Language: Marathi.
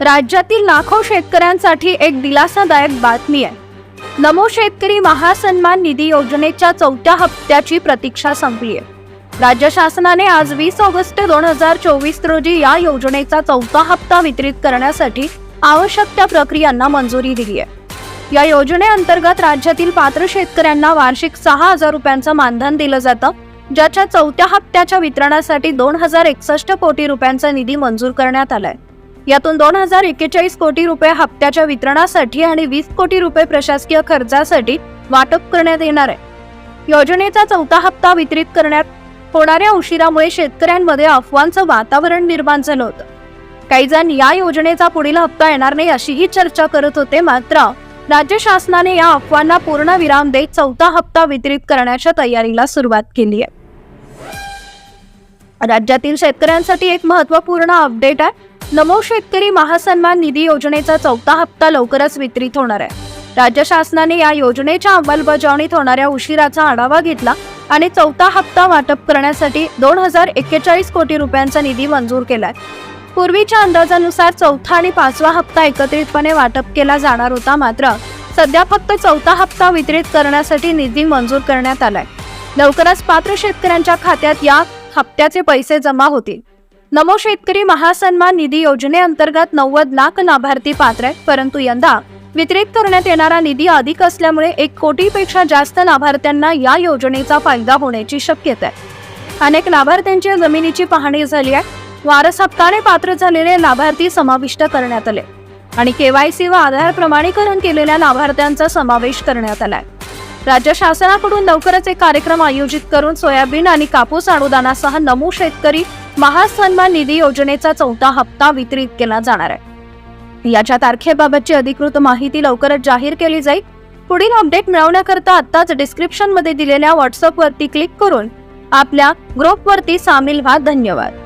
राज्यातील लाखो शेतकऱ्यांसाठी एक दिलासादायक बातमी आहे. नमो शेतकरी महासन्मान निधी योजनेच्या चौथ्या हप्त्याची प्रतीक्षा संपली आहे. राज्य शासनाने आज वीस ऑगस्ट दोन हजार चोवीस रोजी या योजनेचा चौथा हप्ता वितरित करण्यासाठी आवश्यक त्या प्रक्रियांना मंजुरी दिली आहे. या योजनेअंतर्गत राज्यातील पात्र शेतकऱ्यांना वार्षिक सहा हजार रुपयांचं मानधन दिलं जातं ज्याच्या चौथ्या हप्त्याच्या वितरणासाठी दोन हजार एकसष्ट कोटी रुपयांचा निधी मंजूर करण्यात आलाय. यातून दोन हजार एक्केचाळीस कोटी रुपये हप्त्याच्या वितरणासाठी आणि वीस कोटी रुपये प्रशासकीय खर्चासाठी वाटप करण्यात येणार आहे. योजनेचा चौथा हप्ता वितरित करण्यात होणाऱ्या उशिरामुळे शेतकऱ्यांमध्ये अफवांचं वातावरण निर्माण झालं होतं. काही जण या योजनेचा पुढील हप्ता येणार नाही अशीही चर्चा करत होते मात्र राज्य शासनाने या अफवांना पूर्ण विराम देत चौथा हप्ता वितरित करण्याच्या तयारीला सुरुवात केली आहे. राज्यातील शेतकऱ्यांसाठी एक महत्त्वपूर्ण अपडेट आहे. नमो शेतकरी महासन्मान निधी योजनेचा चौथा हप्ता लवकरच वितरित होणार आहे. राज्य शासनाने या योजनेच्या अंमलबजावणीत होणाऱ्या उशिराचा आढावा घेतला आणि चौथा हप्ता वाटप करण्यासाठी दोन हजार एक्केचाळीस कोटी रुपयांचा निधी मंजूर केलाय. पूर्वीच्या अंदाजानुसार चौथा आणि पाचवा हप्ता एकत्रितपणे वाटप केला जाणार होता मात्र सध्या फक्त चौथा हप्ता वितरित करण्यासाठी निधी मंजूर करण्यात आलाय. लवकरच पात्र शेतकऱ्यांच्या खात्यात या हप्त्याचे पैसे जमा होतील. नमो शेतकरी महासन्मान निधी योजनेअंतर्गत नव्वद लाख लाभार्थी पात्र आहेत परंतु यंदा वितरित करण्यात येणारा निधी अधिक असल्यामुळे एक कोटीपेक्षा जास्त लाभार्थ्यांना या योजनेचा फायदा होण्याची शक्यता आहे. अनेक लाभार्थ्यांच्या जमिनीची पाहणी झाली आहे. वारस हप्ताने पात्र झालेले लाभार्थी समाविष्ट करण्यात आले. आणि केवायसी व आधार प्रमाणीकरण केलेल्या लाभार्थ्यांचा समावेश करण्यात आलाय राज्य शासनाकडून लवकरच एक कार्यक्रम आयोजित करून सोयाबीन आणि कापूस अनुदानासह नमू शेतकरी महासन्मान निधी योजनेचा चौथा हप्ता वितरित केला जाणार आहे. याच्या तारखेबाबतची अधिकृत माहिती लवकरच जाहीर केली जाईल. पुढील अपडेट मिळवण्याकरता आत्ताच डिस्क्रिप्शनमध्ये दिलेल्या व्हॉट्सअपवरती क्लिक करून आपल्या ग्रुपवरती सामील व्हा. धन्यवाद.